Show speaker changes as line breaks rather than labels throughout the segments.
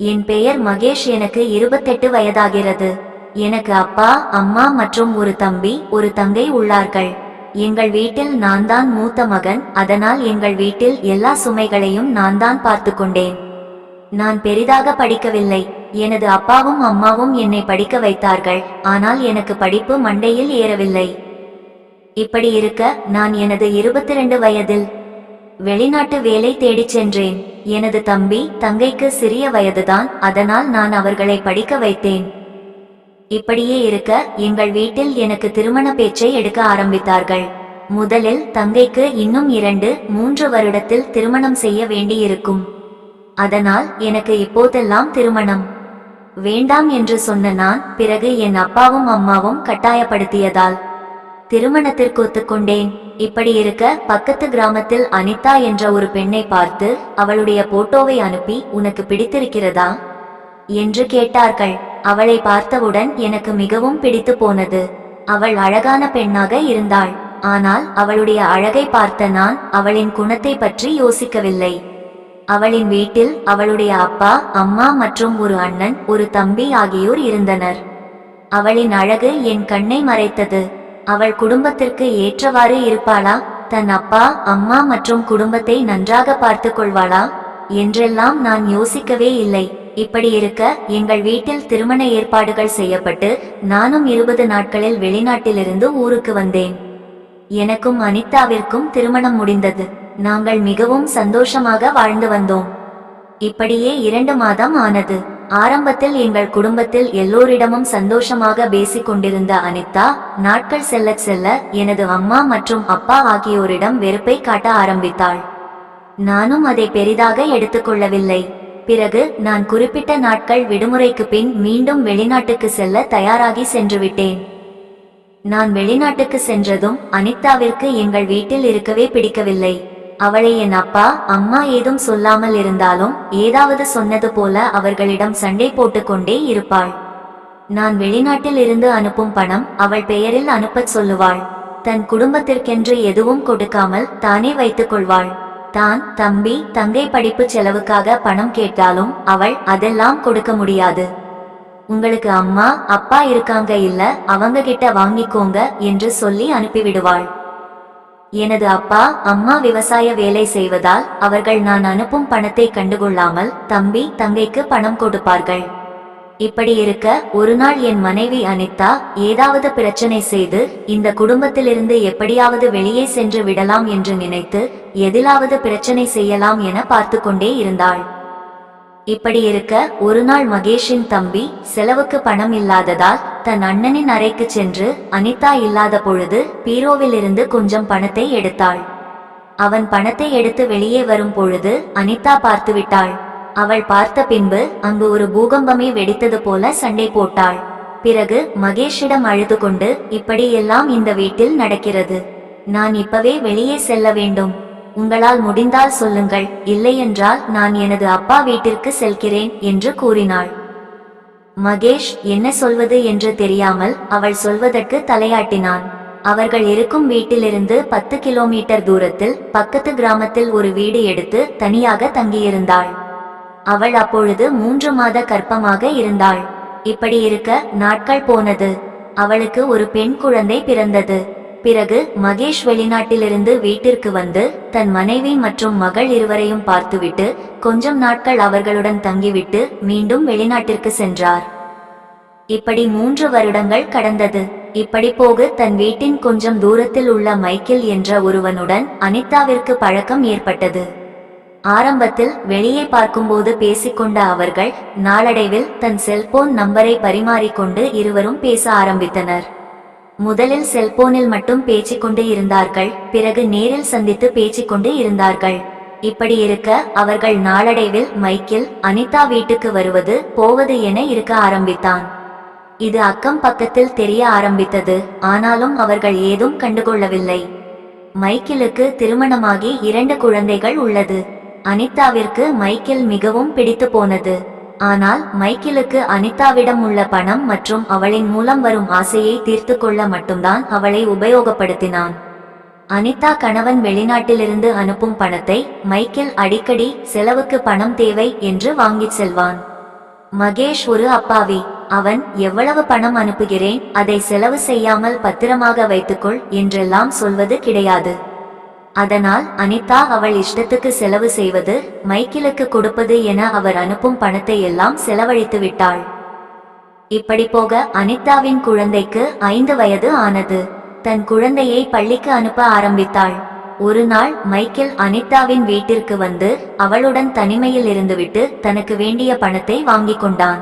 என் பெயர் மகேஷ் எனக்கு இருபத்தெட்டு வயதாகிறது. எனக்கு அப்பா அம்மா மற்றும் ஒரு தம்பி ஒரு தங்கை உள்ளார்கள். எங்கள் வீட்டில் நான் தான் மூத்த மகன் அதனால் எங்கள் வீட்டில் எல்லா சுமைகளையும் நான் தான் பார்த்து கொண்டேன். நான் பெரிதாக படிக்கவில்லை. எனது அப்பாவும் அம்மாவும் என்னை படிக்க வைத்தார்கள். ஆனால் எனக்கு படிப்பு மண்டையில் ஏறவில்லை. இப்படி இருக்க நான் எனது இருபத்தி ரெண்டு வயதில் வெளிநாட்டு வேலை தேடிச் சென்றேன். எனது தம்பி தங்கைக்கு சிறிய வயதுதான் அதனால் நான் அவர்களை படிக்க வைத்தேன். இப்படியே இருக்க எங்கள் வீட்டில் எனக்கு திருமண பேச்சை எடுக்க ஆரம்பித்தார்கள். முதலில் தங்கைக்கு இன்னும் இரண்டு மூன்று வருடத்தில் திருமணம் செய்ய வேண்டியிருக்கும். அதனால் எனக்கு இப்போதெல்லாம் திருமணம். வேண்டாம் என்று சொன்ன நான் பிறகு என் அப்பாவும் அம்மாவும் கட்டாயப்படுத்தியதால் திருமணத்திற்கு ஒத்துக்கொண்டேன். இப்படி இருக்க பக்கத்து கிராமத்தில் அனிதா என்ற ஒரு பெண்ணை பார்த்து அவளுடைய போட்டோவை அனுப்பி உனக்கு பிடித்திருக்கிறதா? என்று கேட்டார்கள். அவளை பார்த்தவுடன் எனக்கு மிகவும் பிடித்து போனது. அவள் அழகான பெண்ணாக இருந்தாள். ஆனால் அவளுடைய அழகை பார்த்த நான் அவளின் குணத்தை பற்றி யோசிக்கவில்லை. அவளின் வீட்டில் அவளுடைய அப்பா அம்மா மற்றும் ஒரு அண்ணன் ஒரு தம்பி ஆகியோர் இருந்தனர். அவளின் அழகு என் கண்ணை மறைத்தது. அவள் குடும்பத்திற்கு ஏற்றவாறு இருப்பாளா? தன் அப்பா அம்மா மற்றும் குடும்பத்தை நன்றாக பார்த்து கொள்வாளா? என்றெல்லாம் நான் யோசிக்கவே இல்லை. இப்படி இருக்க எங்கள் வீட்டில் திருமண ஏற்பாடுகள் செய்யப்பட்டு நானும் இருபது நாட்களில் வெளிநாட்டிலிருந்து ஊருக்கு வந்தேன். எனக்கும் அனிதாவிற்கும் திருமணம் முடிந்தது. நாங்கள் மிகவும் சந்தோஷமாக வாழ்ந்து வந்தோம். இப்படியே இரண்டு மாதம் ஆனது. ஆரம்பத்தில் எங்கள் குடும்பத்தில் எல்லோரிடமும் சந்தோஷமாக பேசிக் கொண்டிருந்த அனிதா நாட்கள் செல்ல செல்ல எனது அம்மா மற்றும் அப்பா ஆகியோரிடம் வெறுப்பை காட்ட ஆரம்பித்தாள். நானும் அதை பெரிதாக எடுத்துக்கொள்ளவில்லை. பிறகு நான் குறிப்பிட்ட நாட்கள் விடுமுறைக்கு பின் மீண்டும் வெளிநாட்டுக்கு செல்ல தயாராகி சென்றுவிட்டேன். நான் வெளிநாட்டுக்கு சென்றதும் அனிதாவிற்கு எங்கள் வீட்டில் இருக்கவே பிடிக்கவில்லை. அவளை என் அப்பா அம்மா ஏதும் சொல்லாமல் இருந்தாலும் ஏதாவது சொன்னது போல அவர்களிடம் சண்டை போட்டுக்கொண்டே இருப்பாள். நான் வெளிநாட்டில் இருந்து அனுப்பும் பணம் அவள் பெயரில் அனுப்பச் சொல்லுவாள். தன் குடும்பத்திற்கென்று எதுவும் கொடுக்காமல் தானே வைத்துக் கொள்வாள். தான் தம்பி தங்கை படிப்பு செலவுக்காக பணம் கேட்டாலும் அவள் அதெல்லாம் கொடுக்க முடியாது. உங்களுக்கு அம்மா அப்பா இருக்காங்க இல்ல அவங்க கிட்ட வாங்கிக்கோங்க என்று சொல்லி அனுப்பிவிடுவாள். எனது அப்பா அம்மா விவசாய வேலை செய்வதால் அவர்கள் நான் அனுப்பும் பணத்தை கண்டுகொள்ளாமல் தம்பி தங்கைக்கு பணம் கொடுப்பார்கள். இப்படி இருக்க ஒரு நாள் என் மனைவி அனிதா ஏதாவது பிரச்சனை செய்து இந்த குடும்பத்திலிருந்து எப்படியாவது வெளியே சென்று விடலாம் என்று நினைத்து எதிலாவது பிரச்சனை செய்யலாம் என பார்த்து கொண்டே இருந்தாள். இப்படி இருக்க ஒரு நாள் மகேஷின் தம்பி செலவுக்கு பணம் இல்லாததால் தன் அண்ணனின் அறைக்கு சென்று அனிதா இல்லாத பொழுது பீரோவிலிருந்து கொஞ்சம் பணத்தை எடுத்தாள். அவன் பணத்தை எடுத்து வெளியே வரும் பொழுது அனிதா பார்த்து விட்டாள் அவள் பார்த்த பின்பு அங்கு ஒரு பூகம்பமே வெடித்தது போல சண்டை போட்டாள். பிறகு மகேஷிடம் அழுது கொண்டு இப்படியெல்லாம் இந்த வீட்டில் நடக்கிறது. நான் இப்பவே வெளியே செல்ல வேண்டும். உங்களால் முடிந்தால் சொல்லுங்கள். இல்லையென்றால் நான் எனது அப்பா வீட்டிற்கு செல்கிறேன் என்று கூறினாள். மகேஷ் என்ன சொல்வது என்று தெரியாமல் அவள் சொல்வதற்கு தலையாட்டினான். அவர்கள் இருக்கும் வீட்டிலிருந்து பத்து கிலோமீட்டர் தூரத்தில் பக்கத்து கிராமத்தில் ஒரு வீடு எடுத்து தனியாக தங்கியிருந்தாள். அவள் அப்பொழுது மூன்று மாத கற்பமாக இருந்தாள். இப்படி இருக்க நாட்கள் போனது. அவளுக்கு ஒரு பெண் குழந்தை பிறந்தது. பிறகு மகேஷ் வெளிநாட்டிலிருந்து வீட்டிற்கு வந்து தன் மனைவி மற்றும் மகள் இருவரையும் பார்த்துவிட்டு கொஞ்சம் நாட்கள் அவர்களுடன் தங்கிவிட்டு மீண்டும் வெளிநாட்டிற்கு சென்றார். இப்படி மூன்று வருடங்கள் கடந்தது. இப்படி போக தன் வீட்டின் கொஞ்சம் தூரத்தில் உள்ள மைக்கேல் என்ற ஒருவனுடன் அனிதாவிற்கு பழக்கம் ஏற்பட்டது. ஆரம்பத்தில் வெளியே பார்க்கும்போது பேசிக்கொண்ட அவர்கள் நாளடைவில் தன் செல்போன் நம்பரை பரிமாறிக்கொண்டு இருவரும் பேச ஆரம்பித்தனர். முதலில் செல்போனில் மட்டும் பேசிக்கொண்டு இருந்தார்கள் பிறகு நேரில் சந்தித்து பேசிக்கொண்டு இருந்தார்கள். இப்படி இருக்க அவர்கள் நாளடைவில் மைக்கேல் அனிதா வீட்டுக்கு வருவது போவது என இருக்க ஆரம்பித்தான். இது அக்கம் பக்கத்தில் தெரிய ஆரம்பித்தது ஆனாலும் அவர்கள் ஏதும் கண்டுகொள்ளவில்லை. மைக்கேலுக்கு திருமணமாகி இரண்டு குழந்தைகள் உள்ளது. அனிதாவிற்கு மைக்கேல் மிகவும் பிடித்து போனது. ஆனால் மைக்கேலுக்கு அனிதாவிடம் உள்ள பணம் மற்றும் அவளின் மூலம் வரும் ஆசையை தீர்த்து கொள்ள மட்டும்தான் அவளை உபயோகப்படுத்தினான். அனிதா கணவன் வெளிநாட்டிலிருந்து அனுப்பும் பணத்தை மைக்கேல் அடிக்கடி செலவுக்கு பணம் தேவை என்று வாங்கிச் செல்வான். மகேஷ் ஒரு அப்பாவி. அவன் எவ்வளவு பணம் அனுப்புகிறேன் அதை செலவு செய்யாமல் பத்திரமாக வைத்துக்கொள் என்றெல்லாம் சொல்வது கிடையாது. அதனால் அனிதா அவள் இஷ்டத்துக்கு செலவு செய்வது மைக்கிலுக்கு கொடுப்பது என அவர் அனுப்பும் பணத்தை எல்லாம் செலவழித்து விட்டாள். இப்படி போக அனிதாவின் குழந்தைக்கு ஐந்து வயது ஆனது. தன் குழந்தையை பள்ளிக்கு அனுப்ப ஆரம்பித்தாள். ஒரு நாள் மைக்கேல் அனிதாவின் வீட்டிற்கு வந்து அவளுடன் தனிமையில் இருந்துவிட்டு தனக்கு வேண்டிய பணத்தை வாங்கிக் கொண்டான்.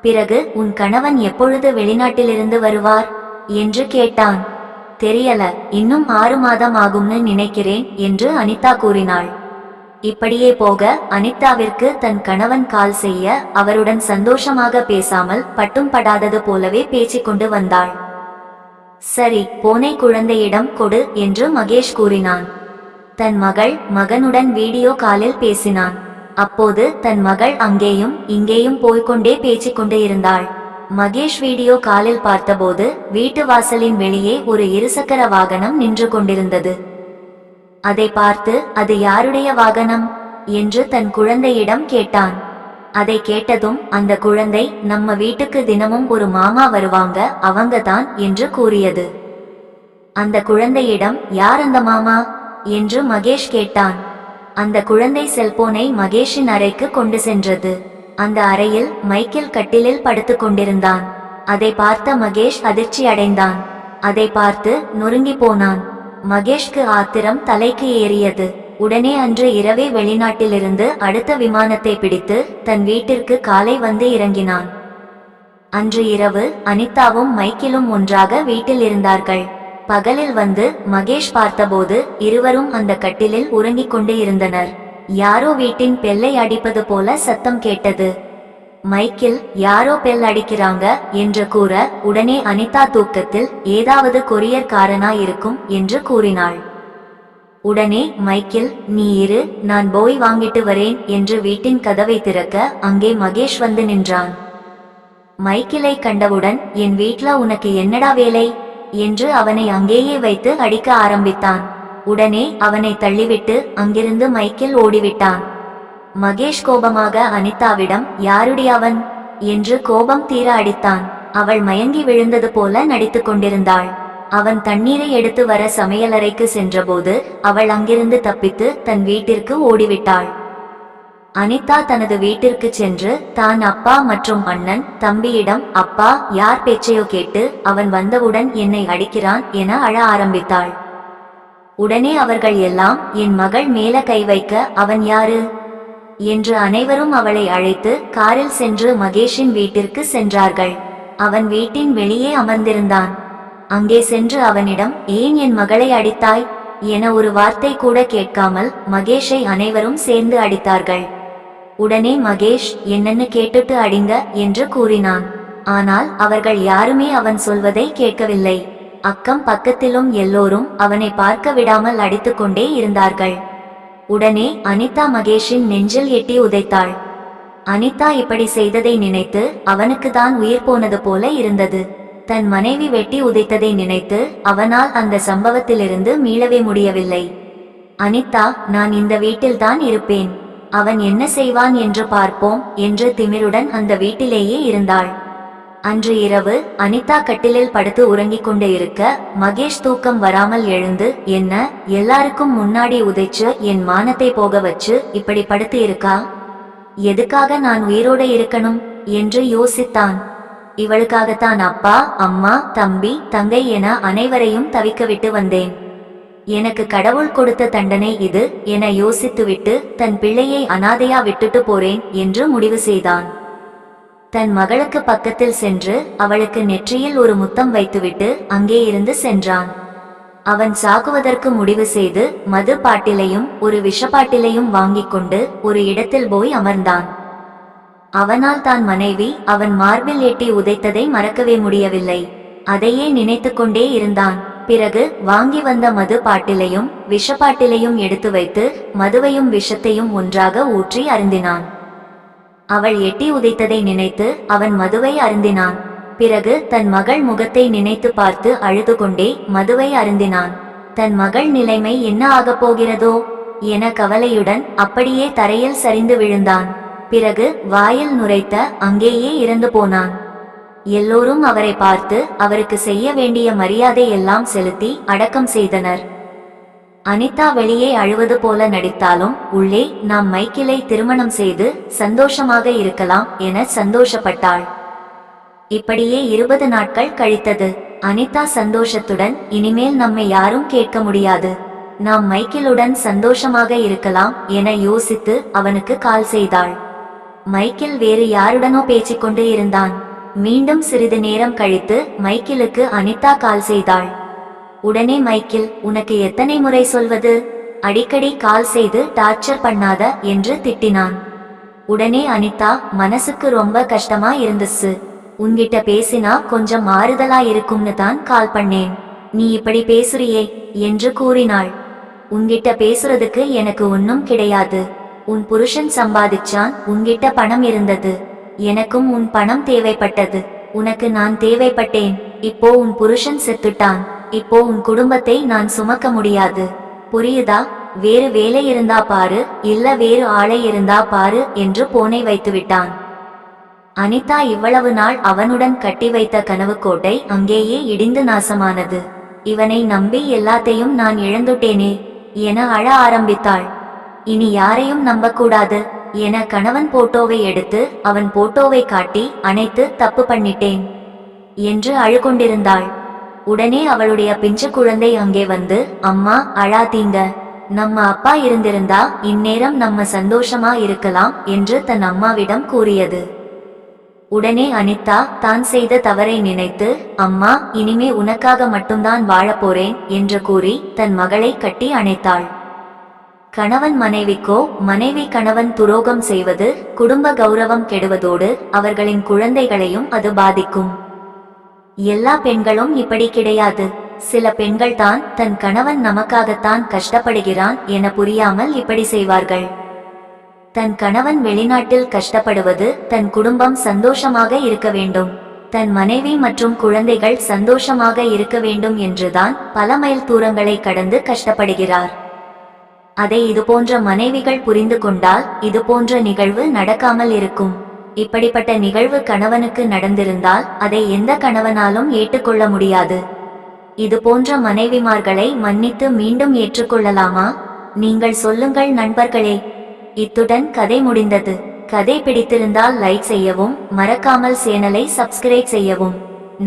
பிறகு உன் கணவன் எப்பொழுது வெளிநாட்டிலிருந்து வருவார்? என்று கேட்டான். தெரியல இன்னும் ஆறு மாதம் ஆகும்னு நினைக்கிறேன் என்று அனிதா கூறினாள். இப்படியே போக அனிதாவிற்கு தன் கணவன் கால் செய்ய அவருடன் சந்தோஷமாக பேசாமல் பட்டும் படாதது போலவே பேசிக்கொண்டு வந்தாள். சரி போனை குழந்தையிடம் கொடு என்று மகேஷ் கூறினான். தன் மகள் மகனுடன் வீடியோ காலில் பேசினான். அப்போது தன் மகள் அங்கேயும் இங்கேயும் போய்க்கொண்டே பேசிக்கொண்டு இருந்தாள். மகேஷ் வீடியோ காலில் பார்த்தபோது வீட்டு வாசலின் வெளியே ஒரு இருசக்கர வாகனம் நின்று கொண்டிருந்தது. அதை பார்த்து அது யாருடைய வாகனம் என்று தன் குழந்தையிடம் கேட்டான். அதை கேட்டதும் அந்த குழந்தை நம்ம வீட்டுக்கு தினமும் ஒரு மாமா வருவாங்க அவங்க தான் என்று கூறியது. அந்த குழந்தையிடம் யார் அந்த மாமா என்று மகேஷ் கேட்டான். அந்த குழந்தை செல்போனை மகேஷின் அறைக்கு கொண்டு சென்றது. அந்த அறையில் மைக்கேல் கட்டிலில் படுத்துக் கொண்டிருந்தான். அதை பார்த்த மகேஷ் அதிர்ச்சி அடைந்தான். அதை பார்த்து நொறுங்கி போனான். மகேஷ்க்கு ஆத்திரம் தலைக்கு ஏறியது. உடனே அன்று இரவே வெளிநாட்டிலிருந்து அடுத்த விமானத்தை பிடித்து தன் வீட்டிற்கு காலை வந்து இறங்கினான். அன்று இரவு அனிதாவும் மைக்கிலும் ஒன்றாக வீட்டில் இருந்தார்கள். பகலில் வந்து மகேஷ் பார்த்தபோது இருவரும் அந்த கட்டிலில் உறங்கிக் கொண்டு இருந்தனர். யாரோ வீட்டின் பெல்லை அடிப்பது போல சத்தம் கேட்டது. மைக்கில் யாரோ பெல் அடிக்கிறாங்க என்று கூற உடனே அனிதா தூக்கத்தில் ஏதாவது கொரியர்காரனா இருக்கும் என்று கூறினாள். உடனே மைக்கில் நீ இரு நான் போய் வாங்கிட்டு வரேன் என்று வீட்டின் கதவை திறக்க அங்கே மகேஷ் வந்து நின்றான். மைக்கிலை கண்டவுடன் என் வீட்ல உனக்கு என்னடா வேலை? என்று அவனை அங்கேயே வைத்து அடிக்க ஆரம்பித்தான். உடனே அவனை தள்ளிவிட்டு அங்கிருந்து மைக்கில் ஓடிவிட்டான். மகேஷ் கோபமாக அனிதாவிடம் யாருடைய அவன்? என்று கோபம் தீர அடித்தான். அவள் மயங்கி விழுந்தது போல நடித்துக் கொண்டிருந்தாள். அவன் தண்ணீரை எடுத்து வர சமையலறைக்கு சென்றபோது அவள் அங்கிருந்து தப்பித்து தன் வீட்டிற்கு ஓடிவிட்டாள். அனிதா தனது வீட்டிற்கு சென்று தான் அப்பா மற்றும் அண்ணன் தம்பியிடம் அப்பா யார் பேச்சையோ கேட்டு அவன் வந்தவுடன் என்னை அடிக்கிறான் என அழ ஆரம்பித்தாள். உடனே அவர்கள் எல்லாம் என் மகள் மேல கை வைக்க அவன் யாரு என்று அனைவரும் அவளை அழைத்து காரில் சென்று மகேஷின் வீட்டிற்கு சென்றார்கள். அவன் வீட்டின் வெளியே அமர்ந்திருந்தான். அங்கே சென்று அவனிடம் ஏன் என் மகளை அடித்தாய் என ஒரு வார்த்தை கூட கேட்காமல் மகேஷை அனைவரும் சேர்ந்து அடித்தார்கள். உடனே மகேஷ் என்னன்னு கேட்டுட்டு அடிங்க என்று கூறினான். ஆனால் அவர்கள் யாருமே அவன் சொல்வதை கேட்கவில்லை. அக்கம் பக்கத்திலும் எல்லோரும் அவனை பார்க்க விடாமல் அடித்துக்கொண்டே இருந்தார்கள். உடனே அனிதா மகேஷின் நெஞ்சில் எட்டி உதைத்தாள். அனிதா இப்படி செய்ததை நினைத்து அவனுக்கு தான் உயிர் போனது போல இருந்தது. தன் மனைவி வெட்டி உதைத்ததை நினைத்து அவனால் அந்த சம்பவத்திலிருந்து மீளவே முடியவில்லை. அனிதா நான் இந்த வீட்டில்தான் இருப்பேன். அவன் என்ன செய்வான் என்று பார்ப்போம் என்று திமிருடன் அந்த வீட்டிலேயே இருந்தாள். அன்று இரவு அனிதா கட்டிலில் படுத்து உறங்கிக் கொண்டு இருக்க மகேஷ் தூக்கம் வராமல் எழுந்து என்ன எல்லாருக்கும் முன்னாடி உதைச்சு என் மானத்தை போக வச்சு இப்படி படுத்து இருக்கா? எதுக்காக நான் உயிரோட இருக்கணும்? என்று யோசித்தான். இவளுக்காகத்தான் அப்பா அம்மா தம்பி தங்கை என அனைவரையும் தவிக்க விட்டு வந்தேன். எனக்கு கடவுள் கொடுத்த தண்டனை இது என யோசித்துவிட்டு தன் பிள்ளையை அனாதையா விட்டுட்டு போறேன் என்று முடிவு செய்தான். தன் மகளுக்கு பக்கத்தில் சென்று அவளுக்கு நெற்றியில் ஒரு முத்தம் வைத்துவிட்டு அங்கே இருந்து சென்றான். அவன் சாகுவதற்கு முடிவு செய்து மது பாட்டிலையும் ஒரு விஷப்பாட்டிலையும் வாங்கிக் கொண்டு ஒரு இடத்தில் போய் அமர்ந்தான். அவனால் தான் மனைவி அவன் மார்பில் எட்டி உதைத்ததை மறக்கவே முடியவில்லை. அதையே நினைத்து கொண்டே இருந்தான். பிறகு வாங்கி வந்த மது பாட்டிலையும் விஷப்பாட்டிலையும் எடுத்து வைத்து மதுவையும் விஷத்தையும் ஒன்றாக ஊற்றி அருந்தினான். அவள் எட்டி உதைத்ததை நினைத்து அவன் மதுவை அருந்தினான். பிறகு தன் மகள் முகத்தை நினைத்து பார்த்து அழுது கொண்டே மதுவை அருந்தினான். தன் மகள் நிலைமை என்ன ஆகப் போகிறதோ? என கவலையுடன் அப்படியே தரையில் சரிந்து விழுந்தான். பிறகு வாயில் நுரைத்த அங்கேயே இறந்து போனான். எல்லோரும் அவரை பார்த்து அவருக்கு செய்ய வேண்டிய மரியாதை எல்லாம் செலுத்தி அடக்கம் செய்தனர். அனிதா வெளியே அழுவது போல நடித்தாலும் உள்ளே நாம் மைக்கிளை திருமணம் செய்து சந்தோஷமாக இருக்கலாம் என சந்தோஷப்பட்டாள். இப்படியே இருபது நாட்கள் கழித்தது. அனிதா சந்தோஷத்துடன் இனிமேல் நம்மை யாரும் கேட்க முடியாது. நாம் மைக்கேலுடன் சந்தோஷமாக இருக்கலாம் என யோசித்து அவனுக்கு கால் செய்தாள். மைக்கேல் வேறு யாருடனோ பேசிக்கொண்டு இருந்தான். மீண்டும் சிறிது நேரம் கழித்து மைக்கேலுக்கு அனிதா கால் செய்தாள். உடனே மைக்கேல் உனக்கு எத்தனை முறை சொல்வது? அடிக்கடி கால் செய்து டார்ச்சர் பண்ணாத என்று திட்டினான். உடனே அனிதா மனசுக்கு ரொம்ப கஷ்டமா இருந்துச்சு. உன்கிட்ட பேசினா கொஞ்சம் மாறுதலா இருக்கும்னு தான் கால் பண்ணேன். நீ இப்படி பேசுறியே என்று கூறினாள். உன்கிட்ட பேசுறதுக்கு எனக்கு ஒன்னும் கிடையாது. உன் புருஷன் சம்பாதிச்சான் உன்கிட்ட பணம் இருந்தது. எனக்கும் உன் பணம் தேவைப்பட்டது. உனக்கு நான் தேவைப்பட்டேன். இப்போ உன் புருஷன் செத்துட்டான். இப்போ உன் குடும்பத்தை நான் சுமக்க முடியாது. புரியுதா? வேறு வேலை இருந்தா பாரு இல்ல வேறு ஆளை இருந்தா பாரு என்று போனை வைத்துவிட்டான். அனிதா இவ்வளவு நாள் அவனுடன் கட்டி வைத்த கனவு கோட்டை அங்கேயே இடிந்து நாசமானது. இவனை நம்பி எல்லாத்தையும் நான் இழந்துட்டேனே என அழ ஆரம்பித்தாள். இனி யாரையும் நம்பக்கூடாது என கணவன் போட்டோவை எடுத்து அவன் போட்டோவை காட்டி அணைத்து தப்பு பண்ணிட்டேன் என்று அழுகொண்டிருந்தாள். உடனே அவளுடைய பிஞ்சு குழந்தை அங்கே வந்து அம்மா அழாதீங்க. நம்ம அப்பா இருந்திருந்தா இந்நேரம் நம்ம சந்தோஷமா இருக்கலாம் என்று தன் அம்மாவிடம் கூறியது. உடனே அனிதா தான் செய்த தவறை நினைத்து அம்மா இனிமே உனக்காக மட்டும்தான் வாழப் போறேன் என்று கூறி தன் மகளை கட்டி அணைத்தாள். கணவன் மனைவிக்கோ மனைவி கணவன் துரோகம் செய்வது குடும்ப கௌரவம் கெடுவதோடு அவர்களின் குழந்தைகளையும் அது பாதிக்கும். எல்லா பெண்களும் இப்படி கிடையாது. சில பெண்கள் தான் தன் கணவன் நமக்காகத்தான் கஷ்டப்படுகிறான் என புரியாமல் இப்படி செய்வார்கள். தன் கணவன் வெளிநாட்டில் கஷ்டப்படுவது தன் குடும்பம் சந்தோஷமாக இருக்க வேண்டும். தன் மனைவி மற்றும் குழந்தைகள் சந்தோஷமாக இருக்க வேண்டும் என்றுதான் பல மைல் தூரங்களை கடந்து கஷ்டப்படுகிறார். அதை இதுபோன்ற மனைவிகள் புரிந்து கொண்டால் இதுபோன்ற நிகழ்வு நடக்காமல் இருக்கும். இப்படிப்பட்ட நிகழ்வு கணவனுக்கு நடந்திருந்தால் அதை எந்த கணவனாலும் ஏற்றுக்கொள்ள முடியாது. இது போன்ற மனைவிமார்களை மன்னித்து மீண்டும் ஏற்றுக்கொள்ளலாமா? நீங்கள் சொல்லுங்கள் நண்பர்களே. இத்துடன் கதை முடிந்தது. கதை பிடித்திருந்தால் லைக் செய்யவும் மறக்காமல் சேனலை சப்ஸ்கிரைப் செய்யவும்.